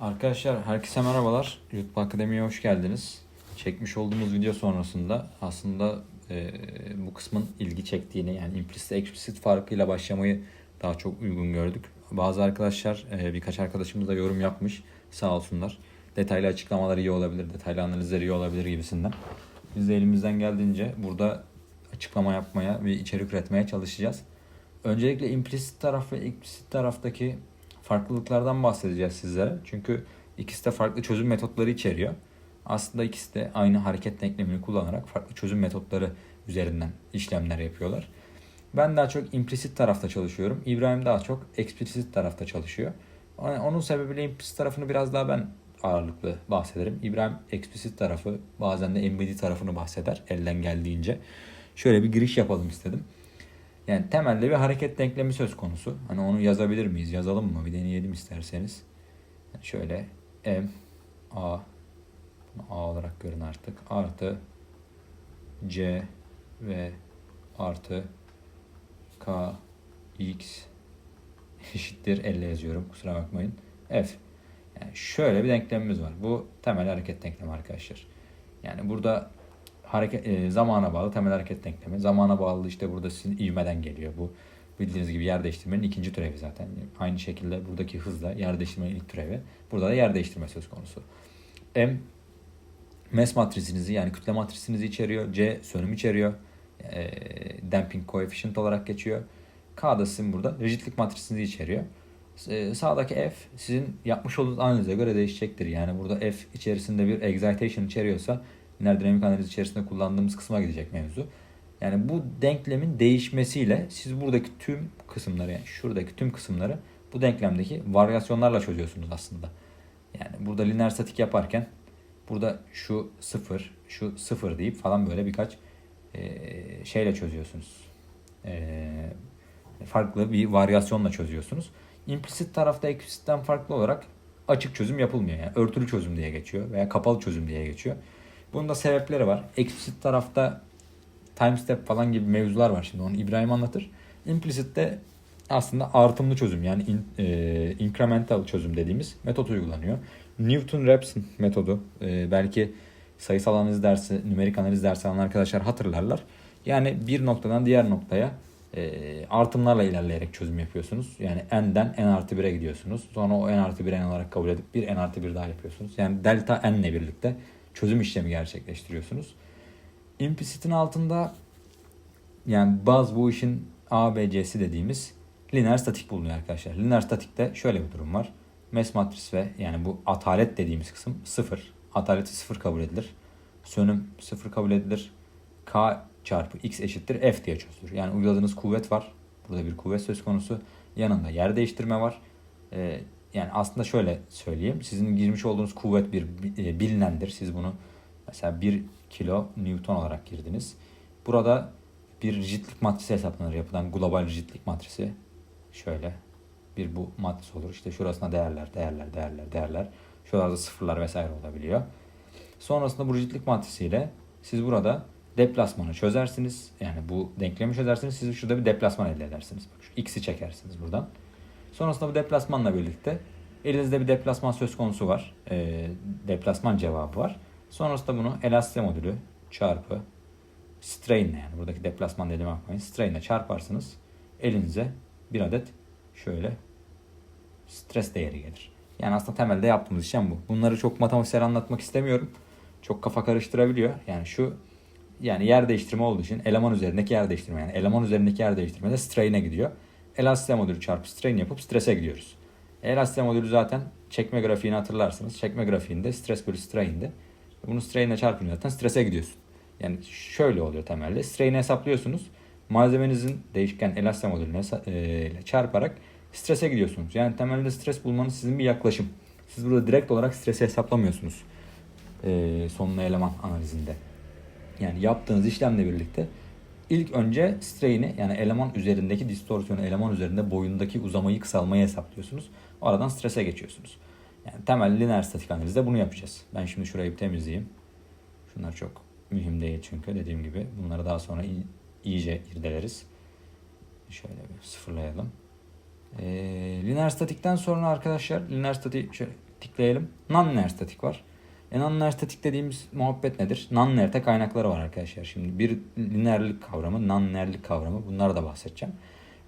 Arkadaşlar herkese merhabalar. YouTube Akademi'ye hoş geldiniz. Çekmiş olduğumuz video sonrasında aslında e, bu kısmın ilgi çektiğini yani implicit explicit farkıyla başlamayı daha çok uygun gördük. Bazı arkadaşlar e, birkaç arkadaşımız da yorum yapmış sağ olsunlar. Detaylı açıklamalar iyi olabilir, detaylı analizler iyi olabilir gibisinden. Biz de elimizden geldiğince burada açıklama yapmaya ve içerik üretmeye çalışacağız. Öncelikle implicit taraf ve explicit taraftaki farklılıklardan bahsedeceğiz sizlere. Çünkü ikisi de farklı çözüm metotları içeriyor. Aslında ikisi de aynı hareket denklemini kullanarak farklı çözüm metotları üzerinden işlemler yapıyorlar. Ben daha çok implicit tarafta çalışıyorum. İbrahim daha çok explicit tarafta çalışıyor. Onun sebebiyle implicit tarafını biraz daha ben ağırlıklı bahsederim. İbrahim explicit tarafı bazen de embedded tarafını bahseder elden geldiğince. Şöyle bir giriş yapalım istedim. Yani temelde bir hareket denklemi söz konusu. Hani onu yazabilir miyiz? Yazalım mı? Bir deneyelim isterseniz. Yani şöyle m a bunu a olarak görün artık. Artı c ve artı k x eşittir 50 yazıyorum. Kusura bakmayın. f. Yani şöyle bir denklemimiz var. Bu temel hareket denklemi arkadaşlar. Yani burada hareket e, zamana bağlı temel hareket denklemi. Zamana bağlı işte burada sizin ivmeden geliyor. Bu bildiğiniz gibi yer değiştirmenin ikinci türevi zaten. Aynı şekilde buradaki hızla yer değiştirmenin ilk türevi. Burada da yer değiştirme söz konusu. M mes matrisinizi yani kütle matrisinizi içeriyor. C sönüm içeriyor. E, damping coefficient olarak geçiyor. K da sizin burada rigidlik matrisinizi içeriyor. E, sağdaki F sizin yapmış olduğunuz analize göre değişecektir. Yani burada F içerisinde bir excitation içeriyorsa lineer dinamik analiz içerisinde kullandığımız kısma gidecek mevzu. Yani bu denklemin değişmesiyle siz buradaki tüm kısımları yani şuradaki tüm kısımları bu denklemdeki varyasyonlarla çözüyorsunuz aslında. Yani burada lineer statik yaparken burada şu sıfır, şu sıfır deyip falan böyle birkaç e, şeyle çözüyorsunuz. E, farklı bir varyasyonla çözüyorsunuz. Implicit tarafta explicit'ten farklı olarak açık çözüm yapılmıyor. Yani örtülü çözüm diye geçiyor veya kapalı çözüm diye geçiyor. Bunun da sebepleri var. Explicit tarafta time step falan gibi mevzular var şimdi onu İbrahim anlatır. Implicit'te aslında artımlı çözüm yani in, e, incremental çözüm dediğimiz metot uygulanıyor. Newton-Raphson metodu e, belki sayısal analiz dersi, nümerik analiz dersi alan arkadaşlar hatırlarlar. Yani bir noktadan diğer noktaya e, artımlarla ilerleyerek çözüm yapıyorsunuz. Yani n'den n artı 1'e gidiyorsunuz. Sonra o n artı 1 n olarak kabul edip bir n artı 1 daha yapıyorsunuz. Yani delta n ile birlikte çözüm işlemi gerçekleştiriyorsunuz. Implicit'in altında yani baz bu işin A, B, C'si dediğimiz lineer statik bulunuyor arkadaşlar. Lineer statikte şöyle bir durum var. Mes matris ve yani bu atalet dediğimiz kısım sıfır. Ataleti sıfır kabul edilir. Sönüm sıfır kabul edilir. K çarpı x eşittir f diye çözülür. Yani uyguladığınız kuvvet var. Burada bir kuvvet söz konusu. Yanında yer değiştirme var. Ee, yani aslında şöyle söyleyeyim. Sizin girmiş olduğunuz kuvvet bir e, bilinendir. Siz bunu mesela 1 kilo Newton olarak girdiniz. Burada bir rigidlik matrisi hesaplanır. Yapılan global rigidlik matrisi. Şöyle bir bu matris olur. İşte şurasına değerler, değerler, değerler, değerler. Şuralarda sıfırlar vesaire olabiliyor. Sonrasında bu rigidlik matrisiyle siz burada deplasmanı çözersiniz. Yani bu denklemi çözersiniz. Siz şurada bir deplasman elde edersiniz. X'i çekersiniz buradan. Sonrasında bu deplasmanla birlikte elinizde bir deplasman söz konusu var. E, deplasman cevabı var. Sonrasında bunu elastik modülü çarpı strain yani buradaki deplasman dediğime bakmayın. Strain ile çarparsınız. Elinize bir adet şöyle stres değeri gelir. Yani aslında temelde yaptığımız işlem bu. Bunları çok matematiksel anlatmak istemiyorum. Çok kafa karıştırabiliyor. Yani şu yani yer değiştirme olduğu için eleman üzerindeki yer değiştirme yani eleman üzerindeki yer değiştirme de strain'e gidiyor. Elastik modülü çarpı strain yapıp strese gidiyoruz. Elastik modülü zaten çekme grafiğini hatırlarsınız. Çekme grafiğinde stres bölü strain'de. Bunu strain ile çarpınca zaten strese gidiyorsun. Yani şöyle oluyor temelde. Strain'i hesaplıyorsunuz. Malzemenizin değişken elastik modülüne ile çarparak strese gidiyorsunuz. Yani temelde stres bulmanız sizin bir yaklaşım. Siz burada direkt olarak stresi hesaplamıyorsunuz. E, sonlu eleman analizinde. Yani yaptığınız işlemle birlikte ilk önce strain'i yani eleman üzerindeki distorsiyonu, eleman üzerinde boyundaki uzamayı kısalmayı hesaplıyorsunuz. O aradan strese geçiyorsunuz. Yani temel lineer statik analizde bunu yapacağız. Ben şimdi şurayı bir temizleyeyim. Şunlar çok mühim değil çünkü dediğim gibi. Bunları daha sonra iyice irdeleriz. Şöyle bir sıfırlayalım. Ee, lineer statikten sonra arkadaşlar lineer statik şöyle tikleyelim. Non-linear statik var. E non-linear statik dediğimiz muhabbet nedir? Non-linear'te kaynakları var arkadaşlar. Şimdi bir lineerlik kavramı, non-lineerlik kavramı bunları da bahsedeceğim.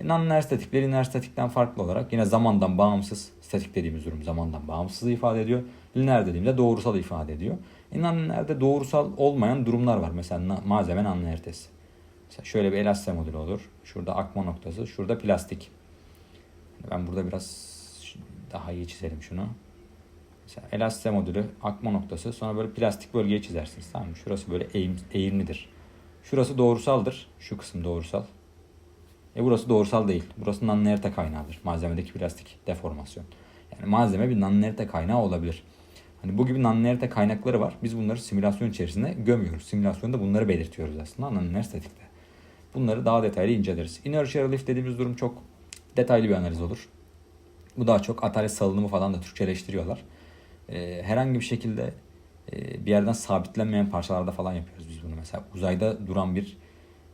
E non-linear statik ile lineer statikten farklı olarak yine zamandan bağımsız statik dediğimiz durum zamandan bağımsız ifade ediyor. Lineer dediğimde doğrusal ifade ediyor. E non-linear'de doğrusal olmayan durumlar var. Mesela malzeme non-linearitesi. Mesela şöyle bir elastse modülü olur. Şurada akma noktası, şurada plastik. Ben burada biraz daha iyi çizelim şunu. Mesela elastse modülü, akma noktası. Sonra böyle plastik bölgeyi çizersiniz. Tamam mı? Şurası böyle eğim, eğimlidir. Şurası doğrusaldır. Şu kısım doğrusal. E burası doğrusal değil. Burası nanonerite kaynağıdır. Malzemedeki plastik deformasyon. Yani malzeme bir nanonerite kaynağı olabilir. Hani bu gibi nanonerite kaynakları var. Biz bunları simülasyon içerisinde gömüyoruz. Simülasyonda bunları belirtiyoruz aslında nanoner statikte. Bunları daha detaylı inceleriz. Inertial lift dediğimiz durum çok detaylı bir analiz olur. Bu daha çok atalet salınımı falan da Türkçeleştiriyorlar. Ee, herhangi bir şekilde e, bir yerden sabitlenmeyen parçalarda falan yapıyoruz biz bunu. Mesela uzayda duran bir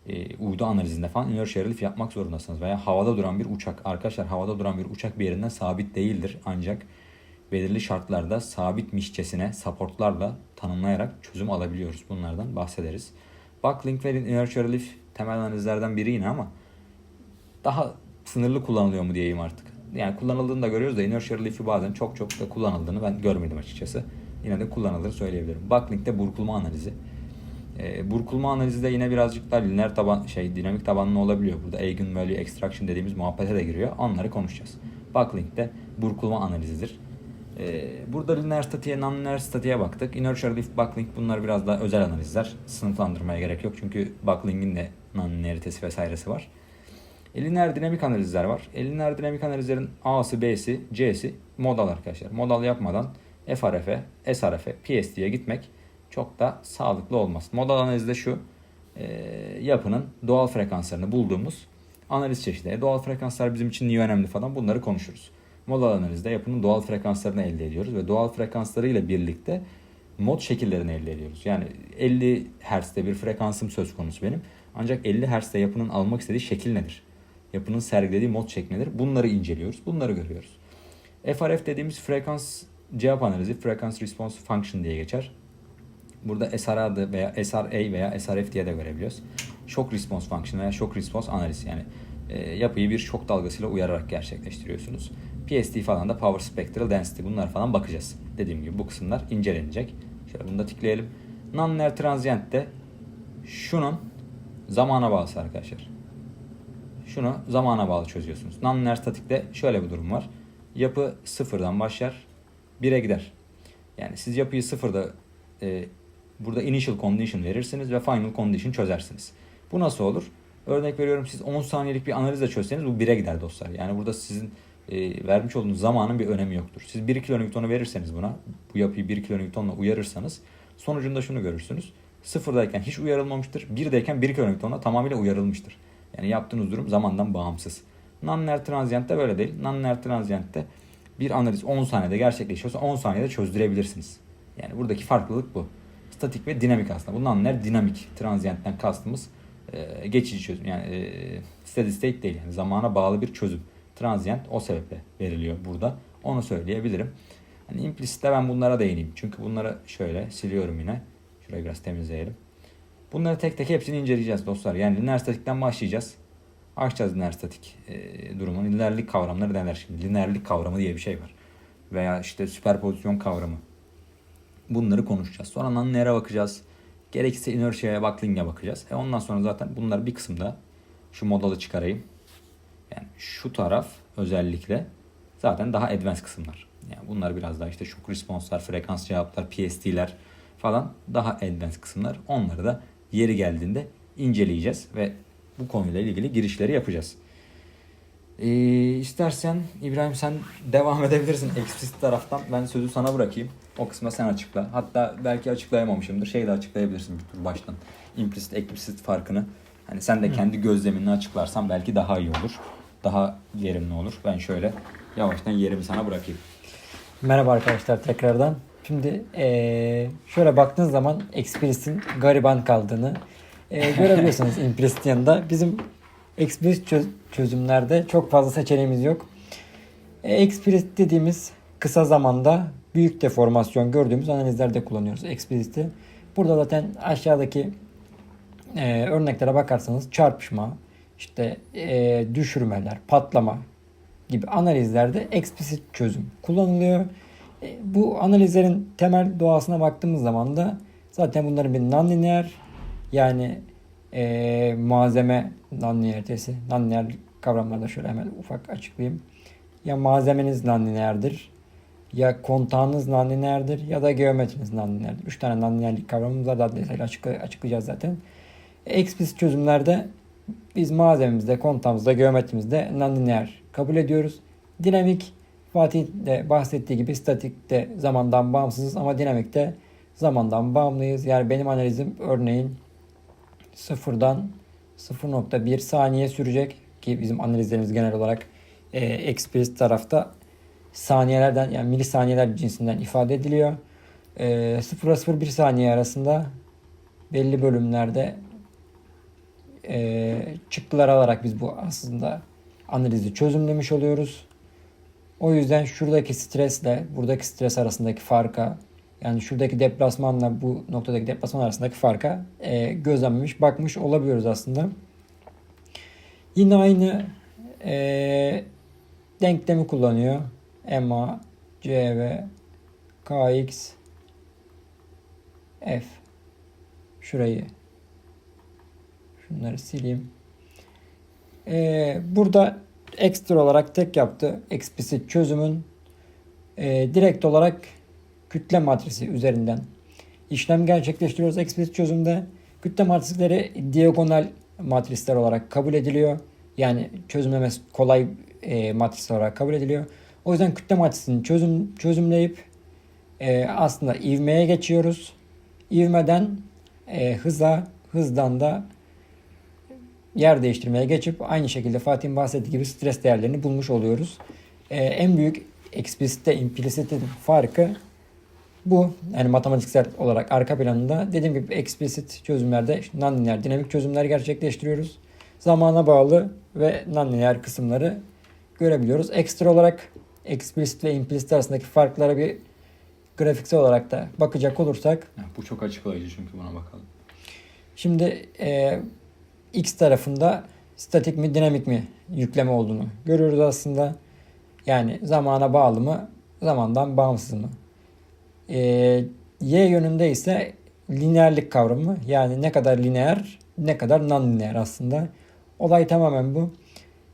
e, uydu analizinde falan inertial lift yapmak zorundasınız. Veya havada duran bir uçak. Arkadaşlar havada duran bir uçak bir yerinden sabit değildir. Ancak belirli şartlarda sabitmişçesine supportlarla tanımlayarak çözüm alabiliyoruz. Bunlardan bahsederiz. Backlink ve inertial lift temel analizlerden biri yine ama daha sınırlı kullanılıyor mu diyeyim artık. Yani kullanıldığını da görüyoruz da inertial lift'i bazen çok çok da kullanıldığını ben görmedim açıkçası. Yine de kullanıldığını söyleyebilirim. Backlink'te burkulma analizi. E, burkulma analizi de yine birazcık daha lineer taban şey dinamik tabanlı olabiliyor. Burada eigen value extraction dediğimiz muhabbete de giriyor. Onları konuşacağız. Backlink'te burkulma analizidir. E, burada lineer statiğe, non-linear statiğe baktık. Inertial lift, backlink bunlar biraz daha özel analizler. Sınıflandırmaya gerek yok çünkü backlink'in de non-linearitesi vesairesi var. Lineer dinamik analizler var. Lineer dinamik analizlerin A'sı, B'si, C'si modal arkadaşlar. Modal yapmadan FRF'e, SRF'e, PST'ye gitmek çok da sağlıklı olmaz. Modal analizde şu yapının doğal frekanslarını bulduğumuz analiz çeşidi. E, doğal frekanslar bizim için niye önemli falan bunları konuşuruz. Modal analizde yapının doğal frekanslarını elde ediyoruz ve doğal frekansları ile birlikte mod şekillerini elde ediyoruz. Yani 50 Hz'de bir frekansım söz konusu benim. Ancak 50 Hz'de yapının almak istediği şekil nedir? Yapının sergilediği mod nedir? Bunları inceliyoruz. Bunları görüyoruz. FRF dediğimiz frekans cevap analizi, Frequency Response Function diye geçer. Burada SRA veya SRA veya SRF diye de görebiliyoruz. Shock Response Function veya Shock Response Analiz yani e, yapıyı bir şok dalgasıyla uyararak gerçekleştiriyorsunuz. PST falan da Power Spectral Density bunlar falan bakacağız. Dediğim gibi bu kısımlar incelenecek. Şöyle bunu da tıklayalım. Non-linear Transient'te şunun zamana bağlısı arkadaşlar. Şunu zamana bağlı çözüyorsunuz. Non-linear statikte şöyle bir durum var. Yapı sıfırdan başlar, 1'e gider. Yani siz yapıyı sıfırda e, burada initial condition verirsiniz ve final condition çözersiniz. Bu nasıl olur? Örnek veriyorum siz 10 saniyelik bir analizle çözseniz bu 1'e gider dostlar. Yani burada sizin e, vermiş olduğunuz zamanın bir önemi yoktur. Siz 1 kilonewton'u verirseniz buna, bu yapıyı 1 kilonewton'la uyarırsanız sonucunda şunu görürsünüz. Sıfırdayken hiç uyarılmamıştır. 1'deyken 1 kilonewton'la tamamıyla uyarılmıştır. Yani yaptığınız durum zamandan bağımsız. Non-linear transient'te böyle değil. Non-linear transient'te bir analiz 10 saniyede gerçekleşiyorsa 10 saniyede çözdürebilirsiniz. Yani buradaki farklılık bu. Statik ve dinamik aslında. Bu non-linear dinamik transient'ten kastımız e, geçici çözüm. Yani e, steady state değil. Yani zamana bağlı bir çözüm. Transient o sebeple veriliyor burada. Onu söyleyebilirim. Hani implicit'te ben bunlara değineyim. Çünkü bunları şöyle siliyorum yine. Şurayı biraz temizleyelim. Bunları tek tek hepsini inceleyeceğiz dostlar. Yani lineer statikten başlayacağız. Açacağız lineer statik e, durumun. Lineerlik kavramları neler şimdi? Lineerlik kavramı diye bir şey var. Veya işte süperpozisyon kavramı. Bunları konuşacağız. Sonra nonlinear'e bakacağız. Gerekirse inertia'ya, backling'e bakacağız. E ondan sonra zaten bunlar bir kısımda şu modalı çıkarayım. Yani şu taraf özellikle zaten daha advanced kısımlar. Yani bunlar biraz daha işte shock response'lar, frekans cevaplar, PST'ler falan daha advanced kısımlar. Onları da yeri geldiğinde inceleyeceğiz ve bu konuyla ilgili girişleri yapacağız. Ee, istersen İbrahim sen devam edebilirsin explicit taraftan. Ben sözü sana bırakayım. O kısma sen açıkla. Hatta belki açıklayamamışımdır. Şeyi de açıklayabilirsin bir tur baştan. Implicit, explicit farkını. Hani sen de kendi gözlemini açıklarsan belki daha iyi olur. Daha verimli olur. Ben şöyle yavaştan yerimi sana bırakayım. Merhaba arkadaşlar tekrardan. Şimdi eee, şöyle baktığınız zaman Explicit'in gariban kaldığını eee, görebiliyorsunuz Implicit yanında. Bizim Explicit çöz- çözümlerde çok fazla seçeneğimiz yok. E, Explicit dediğimiz kısa zamanda büyük deformasyon gördüğümüz analizlerde kullanıyoruz explicit'i. Burada zaten aşağıdaki e, örneklere bakarsanız çarpışma, işte e, düşürmeler, patlama gibi analizlerde explicit çözüm kullanılıyor. E, bu analizlerin temel doğasına baktığımız zaman da zaten bunların bir nonlinear yani e, malzeme nonlinearitesi, nonlinear kavramlarda şöyle hemen ufak açıklayayım. Ya malzemeniz nonlineardır, ya kontağınız nonlineardır ya da geometriniz nonlineardır. Üç tane nonlinearlik kavramımız var. Daha detaylı açıkla- açıklayacağız zaten. Explicit çözümlerde biz malzememizde, kontağımızda, geometrimizde nonlinear kabul ediyoruz. Dinamik Fatih de bahsettiği gibi statikte zamandan bağımsızız ama dinamikte zamandan bağımlıyız. Yani benim analizim örneğin sıfırdan 0.1 saniye sürecek ki bizim analizlerimiz genel olarak e, explicit tarafta saniyelerden yani milisaniyeler cinsinden ifade ediliyor. E, 0 ile 0.1 saniye arasında belli bölümlerde e, çıktılar alarak biz bu aslında analizi çözümlemiş oluyoruz. O yüzden şuradaki stresle buradaki stres arasındaki farka yani şuradaki deplasmanla bu noktadaki deplasman arasındaki farka e, gözlemlemiş, bakmış olabiliyoruz aslında. Yine aynı e, denklemi kullanıyor. MA, CV, KX, F. Şurayı şunları sileyim. E, burada ekstra olarak tek yaptı explicit çözümün e, direkt olarak kütle matrisi üzerinden işlem gerçekleştiriyoruz explicit çözümde. Kütle matrisleri diagonal matrisler olarak kabul ediliyor. Yani çözümlemesi kolay e, matrisler olarak kabul ediliyor. O yüzden kütle matrisini çözüm, çözümleyip e, aslında ivmeye geçiyoruz. İvmeden e, hıza, hızdan da yer değiştirmeye geçip aynı şekilde Fatih'in bahsettiği gibi stres değerlerini bulmuş oluyoruz. E, en büyük explicit'te implicit'in farkı bu. Yani matematiksel olarak arka planında dediğim gibi explicit çözümlerde işte nonlinear dinamik çözümler gerçekleştiriyoruz. Zamana bağlı ve nonlinear kısımları görebiliyoruz. Ekstra olarak explicit ve implicit arasındaki farklara bir grafiksel olarak da bakacak olursak bu çok açıklayıcı çünkü buna bakalım. Şimdi e, X tarafında statik mi dinamik mi yükleme olduğunu görüyoruz aslında. Yani zamana bağlı mı, zamandan bağımsız mı? E, y yönünde ise lineerlik kavramı yani ne kadar lineer ne kadar non-lineer aslında. Olay tamamen bu.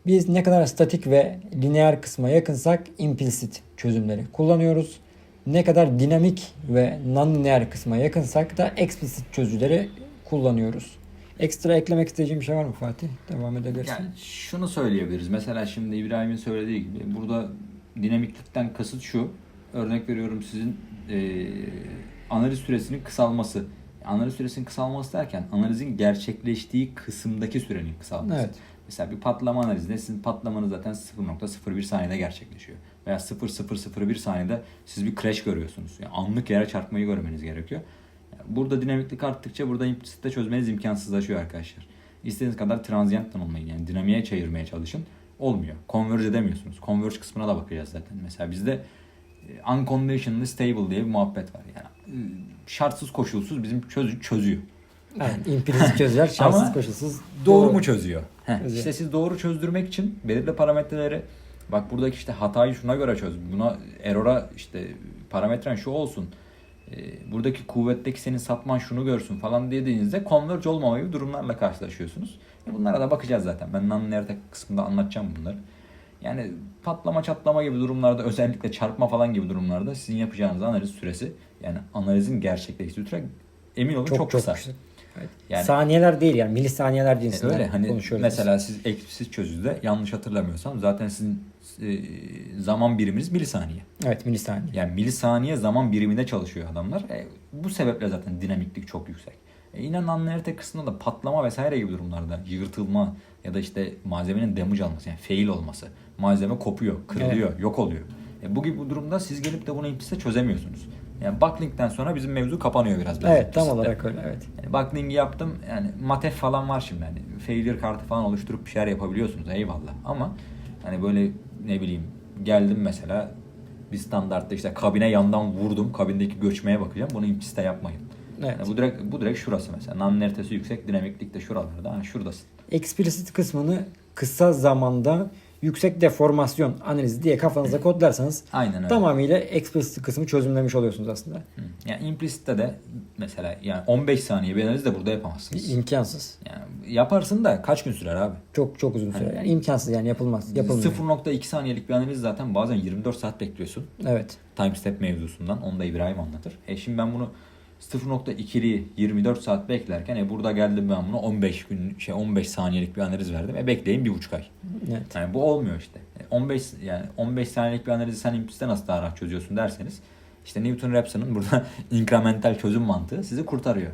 Biz ne kadar statik ve lineer kısma yakınsak implicit çözümleri kullanıyoruz. Ne kadar dinamik ve non-lineer kısma yakınsak da explicit çözüleri kullanıyoruz. Ekstra eklemek isteyeceğim bir şey var mı Fatih? Devam edebilirsin. Yani şunu söyleyebiliriz. Mesela şimdi İbrahim'in söylediği gibi burada dinamiklikten kasıt şu. Örnek veriyorum sizin e, analiz süresinin kısalması. Analiz süresinin kısalması derken analizin gerçekleştiği kısımdaki sürenin kısalması. Evet. Mesela bir patlama analizinde sizin patlamanız zaten 0.01 saniyede gerçekleşiyor. Veya 0.001 saniyede siz bir crash görüyorsunuz. Yani anlık yere çarpmayı görmeniz gerekiyor. Burada dinamiklik arttıkça burada implisitte çözmeniz imkansızlaşıyor arkadaşlar. İstediğiniz kadar transient'tan olmayın. Yani dinamiğe çevirmeye çalışın. Olmuyor. Converge edemiyorsunuz. Converge kısmına da bakacağız zaten. Mesela bizde e, unconditionally stable diye bir muhabbet var. Yani e, şartsız koşulsuz bizim çözü çözüyor. Evet, implicit çözüler şartsız Ama koşulsuz. Doğru mu çözüyor? Heh, Çözüyor. işte siz doğru çözdürmek için belirli parametreleri bak buradaki işte hatayı şuna göre çöz. Buna error'a işte parametren şu olsun. Ee, buradaki kuvvetteki senin sapman şunu görsün falan dediğinizde converge olmama gibi durumlarla karşılaşıyorsunuz. E bunlara da bakacağız zaten. Ben non-linear kısmında anlatacağım bunları. Yani patlama çatlama gibi durumlarda özellikle çarpma falan gibi durumlarda sizin yapacağınız analiz süresi yani analizin gerçekleştiği süre emin olun çok, kısa. Evet. Yani- Saniyeler değil yani milisaniyeler E, cinsinden Öyle hani konuşuyoruz. mesela siz eksplisif çözüde yanlış hatırlamıyorsam zaten sizin e, zaman biriminiz milisaniye. Evet milisaniye. Yani milisaniye zaman biriminde çalışıyor adamlar. E, bu sebeple zaten dinamiklik çok yüksek. E, yine non-linearite kısmında da patlama vesaire gibi durumlarda yırtılma ya da işte malzemenin damage alması yani fail olması. Malzeme kopuyor, kırılıyor, yok oluyor. E, bu gibi bu durumda siz gelip de bunu implisite çözemiyorsunuz. Yani backlink'ten sonra bizim mevzu kapanıyor biraz. biraz Evet tam olarak öyle evet. Yani backling'i yaptım. Yani matef falan var şimdi. Hani failure kartı falan oluşturup bir şeyler yapabiliyorsunuz. Eyvallah. Ama hani böyle ne bileyim geldim mesela Bir standartta işte kabine yandan vurdum. Kabindeki göçmeye bakacağım. Bunu implicit'te yapmayın. Evet. Yani bu direkt bu direkt şurası mesela. Nanometresi yüksek, dinamiklik de şuralarda. Ha şuradasın. Explicit kısmını kısa zamanda yüksek deformasyon analizi diye kafanızda kodlarsanız Aynen öyle. tamamıyla explicit kısmı çözümlemiş oluyorsunuz aslında. Hı. Yani implicit'te de mesela yani 15 saniye bir analiz de burada yapamazsınız. İmkansız. Yani yaparsın da kaç gün sürer abi? Çok çok uzun süre. Yani imkansız yani yapılmaz. Yapılmıyor. 0.2 saniyelik bir analiz zaten bazen 24 saat bekliyorsun. Evet. Time step mevzusundan. Onu da İbrahim anlatır. E şimdi ben bunu 0.2'li 24 saat beklerken e burada geldim ben bunu 15 gün şey 15 saniyelik bir analiz verdim. E bekleyin bir buçuk ay. Evet. Yani bu olmuyor işte. E 15 yani 15 saniyelik bir analizi sen implicit'te nasıl daha rahat çözüyorsun derseniz işte Newton Raphson'ın burada inkremental çözüm mantığı sizi kurtarıyor.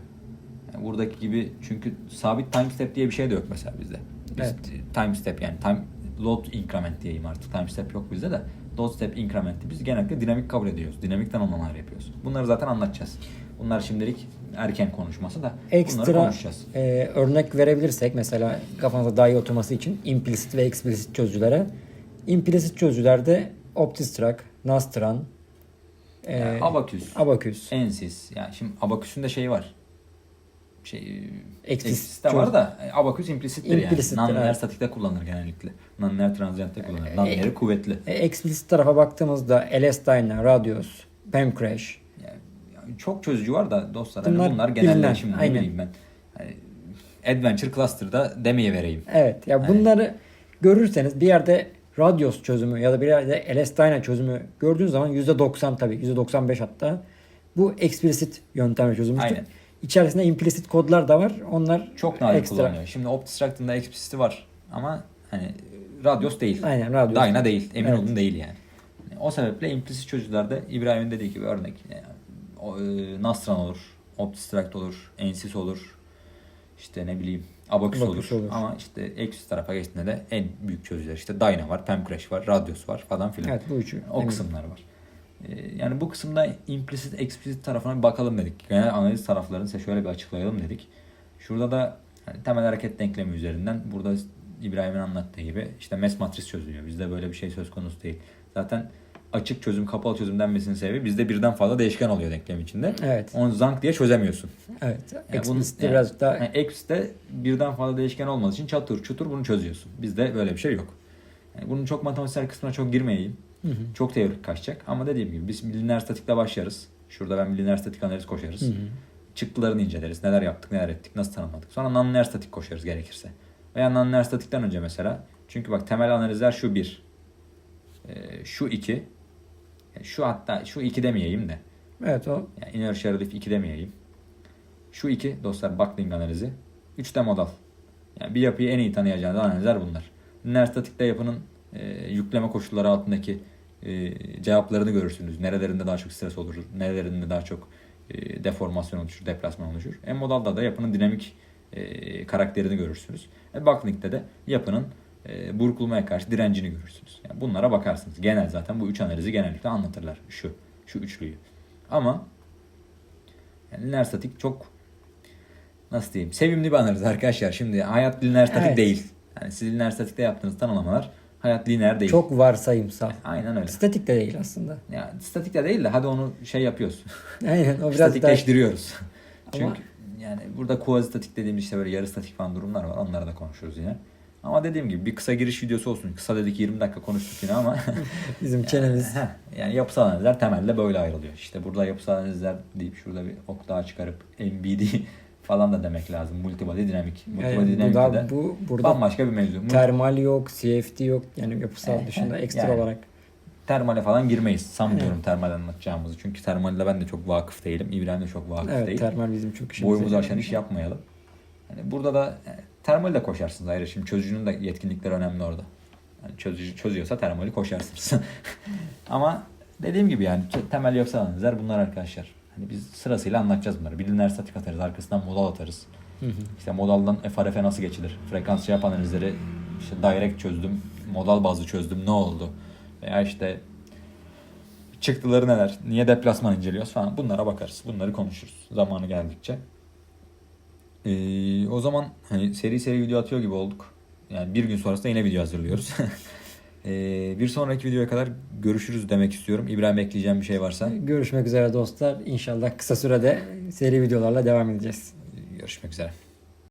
Yani buradaki gibi çünkü sabit time step diye bir şey de yok mesela bizde. Biz Evet. time step yani time load increment diyeyim artık. Time step yok bizde de. Load step increment'i biz genellikle dinamik kabul ediyoruz. Dinamikten onlamalar yapıyoruz. Bunları zaten anlatacağız. Bunlar şimdilik erken konuşması da bunları Ekstra konuşacağız. e, örnek verebilirsek mesela kafanıza daha iyi oturması için implicit ve explicit çözücülere. Implicit çözücülerde Optistruct, Nastran, e, Yani Abaküs, Abacus. Ensis. Yani şimdi Abaküs'ün de şeyi var. Şey, Explicit Explicit de var da e, Abaküs implicittir yani. Implicittir, Nonlinear evet. statikte kullanılır genellikle. Nonlinear transient'te kullanılır. Nonlinear'i kuvvetli. E, explicit tarafa baktığımızda LS Dyna, Radius, Pemcrash. Yani, yani çok çözücü var da dostlar hani Bunlar bunlar, genelde şimdi ne bileyim ben. Hani Adventure Cluster'da demeye vereyim. Evet ya bunları görürseniz bir yerde Radius çözümü ya da bir yerde LS çözümü gördüğünüz zaman %90 tabii %95 hatta bu explicit yöntemle çözülmüştür. Aynen. İçerisinde implicit kodlar da var. Onlar Çok nadir ekstra. kullanılıyor. Şimdi Optistruct'ın da explicit'i var ama hani Radios değil. Aynen Radius. Dyna değil. Emin Evet. olun değil yani. Yani O sebeple implicit çözücülerde İbrahim'in dediği gibi örnek yani, Nastran olur, Optistruct olur, Ensis olur, işte ne bileyim Abacus olur. Abacus olur. Ama işte Exus tarafa geçtiğinde de en büyük çözücüler işte Dyna var, Pemcrash var, Radios var falan filan. Evet bu üçü. O kısımlar var. Ee, Yani bu kısımda implicit, explicit tarafına bir bakalım dedik. Genel analiz taraflarını size şöyle bir açıklayalım dedik. Şurada da hani temel hareket denklemi üzerinden burada İbrahim'in anlattığı gibi işte mes matris çözülüyor. Bizde böyle bir şey söz konusu değil. Zaten açık çözüm, kapalı çözüm denmesinin sebebi bizde birden fazla değişken oluyor denklem içinde. Evet. Onu zank diye çözemiyorsun. Evet. Yani Explicit'te yani- birazcık daha Yani X'te birden fazla değişken olmadığı için çatır çutur bunu çözüyorsun. Bizde böyle bir şey yok. Yani bunun çok matematiksel kısmına çok girmeyeyim. Hı hı. Çok teorik kaçacak ama dediğim gibi biz lineer statikle başlarız. Şurada ben lineer statik analiz koşarız. Hı hı. Çıktılarını inceleriz. Neler yaptık, neler ettik, nasıl tanımladık. Sonra nonlinear statik koşarız gerekirse. Veya nonlinear statikten önce mesela. Çünkü bak temel analizler şu bir. Ee, şu iki. Yani şu hatta şu iki demeyeyim de. Evet o Yani inertia relief 2 demeyeyim. Şu iki dostlar Buckling analizi. 3 de modal. Yani bir yapıyı en iyi tanıyacağınız analizler bunlar. Lineer statikte yapının e, yükleme koşulları altındaki e, cevaplarını görürsünüz. Nerelerinde daha çok stres olur, nerelerinde daha çok e, deformasyon oluşur, deplasman oluşur. En modalda da yapının dinamik e, karakterini görürsünüz. E, Buckling'de de yapının e, burkulmaya karşı direncini görürsünüz. Yani bunlara bakarsınız. Genel zaten bu üç analizi genellikle anlatırlar. Şu, şu üçlüyü. Ama yani lineer statik çok nasıl diyeyim sevimli bir analiz arkadaşlar. Şimdi hayat lineer statik Evet. değil. Yani siz lineer statikte yaptığınız tanımlamalar hayat lineer değil. çok varsayımsal. Aynen öyle. Statik de değil aslında. Ya statikte değil de hadi onu şey yapıyoruz. Aynen o biraz daha Statikleştiriyoruz. Ama- Çünkü yani burada quasi statik dediğimiz işte böyle yarı statik falan durumlar var. Onlara da konuşuruz yine. Ama dediğim gibi bir kısa giriş videosu olsun. Kısa dedik 20 dakika konuştuk yine ama bizim çenemiz. Heh, yani yapısal analizler temelde böyle ayrılıyor. İşte burada yapısal analizler deyip şurada bir ok daha çıkarıp MBD falan da demek lazım. Multibody dinamik. Multibody Yani bu, da, de bu burada bambaşka bir mevzu. Termal yok, CFD yok. Yani yapısal Eh, dışında ekstra yani. olarak. termale falan girmeyiz. Sanmıyorum termal anlatacağımızı. Çünkü termalle ben de çok vakıf değilim. İbrahim de çok vakıf Evet değil. termal bizim çok işimize Boyumuzu aşan iş yapmayalım. Yani burada da yani, termal de koşarsınız ayrı. Şimdi çözücünün de yetkinlikleri önemli orada. Yani çözücü çözüyorsa termali koşarsınız. Ama dediğim gibi yani te- temel yapısal analizler bunlar arkadaşlar. Hani biz sırasıyla anlatacağız bunları. Bir lineer statik atarız, arkasından modal atarız. Hı hı. İşte modaldan FRF'e nasıl geçilir? Frekans cevap analizleri işte direct çözdüm, modal bazlı çözdüm ne oldu? Veya işte çıktıları neler? Niye deplasman inceliyoruz falan bunlara bakarız. Bunları konuşuruz zamanı geldikçe. Ee, o zaman hani seri seri video atıyor gibi olduk. Yani bir gün sonrasında yine video hazırlıyoruz. Ee, bir sonraki videoya kadar görüşürüz demek istiyorum. İbrahim ekleyeceğim bir şey varsa Görüşmek üzere dostlar. İnşallah kısa sürede seri videolarla devam edeceğiz. görüşmek üzere.